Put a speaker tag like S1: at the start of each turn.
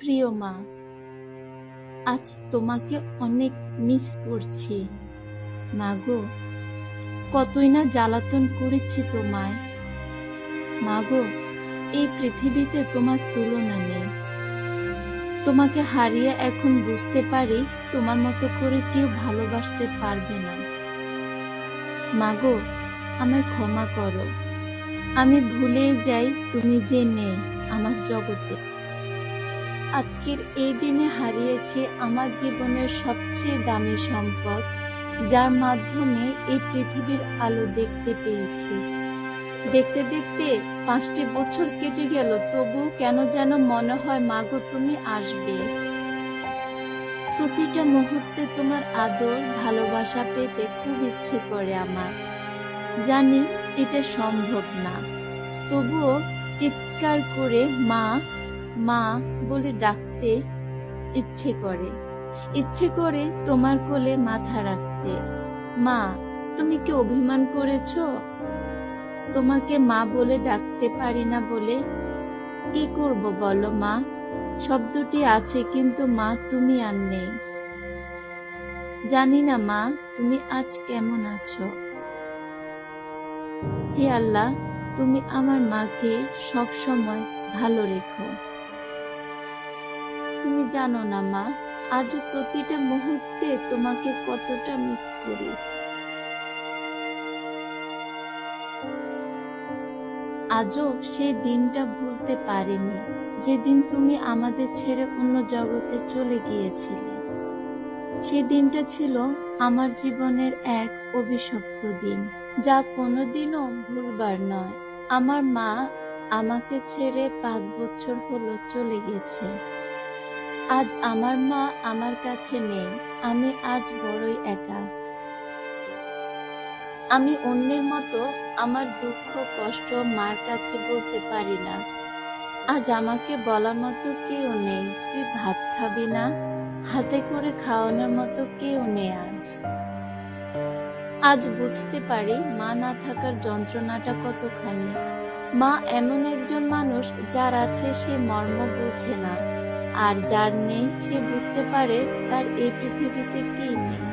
S1: প্রিয় মা, আজ তোমাকে অনেক মিস করছি। মাগো কতই না জ্বালাতন করেছি তোমায়। মাগো এই পৃথিবীতে তোমার তুলনা নেই। তোমাকে হারিয়ে এখন বুঝতে পারি তোমার মতো করে কেউ ভালোবাসতে পারবে না। মাগো আমায় ক্ষমা করো। আমি ভুলে যাই, তুমি যে নেই আমার জগতে। আজকের এই দিনে হারিয়েছে আমার জীবনের সবচেয়ে দামি সম্পদ, যার মাধ্যমে এই পৃথিবীর আলো দেখতে পেয়েছি। দেখতে দেখতে পাঁচটি বছর কেটে গেল, তবু কেন যেন মনে হয় মাগো তুমি আসবে? প্রতিটা মুহূর্তে তোমার আদর, ভালোবাসা পেতে খুব ইচ্ছে করে আমার। জানি এটা সম্ভব না, তবুও চিৎকার করে, মা মা বলে ডাকতে ইচ্ছে করে। ইচ্ছে করে তোমার কোলে মাথা রাখতে। মা, তুমি কি অভিমান করেছ? তোমাকে মা বলে ডাকতে পারি না বলে কি করব বলো মা? শব্দটি আছে কিন্তু মা, তুমি আর নেই। জানি না মা, তুমি আজ কেমন আছো? হে আল্লাহ, তুমি আমার মাকে সব সময় ভালো রেখো। জানো না, মা আজও প্রতিটা মুহূর্তে তোমাকে কতটা মিস করি। আজও সেই দিনটা ভুলতে পারিনি, যেদিন তুমি আমাদের ছেড়ে অন্য জগতে চলে গিয়েছিলে। সেই দিনটা ছিল আমার জীবনের এক অভিশপ্ত দিন, যা কোনোদিনও ভুলবার নয়। আমার মা আমাকে ছেড়ে পাঁচ বছর হলো চলে গেছে। আজ আমার মা আমার কাছে নেই, আমি আজ বড়ই একা। আমি অন্যের মতো আমার দুঃখ, কষ্ট মার কাছে বলতে পারি না। আজ আমাকে বলার মতো কেউ নেই, তুই ভাত খাবি না, হাতে করে খাওয়ানোর মতো কেউ নেই আজ। আজ বুঝতে পারি মা না থাকার যন্ত্রণাটা কতখানি। মা এমন একজন মানুষ যার আছে সে মর্ম বুঝে না। আর যার নেই সে বুঝতে পারে তার এই পৃথিবীতে কি নেই।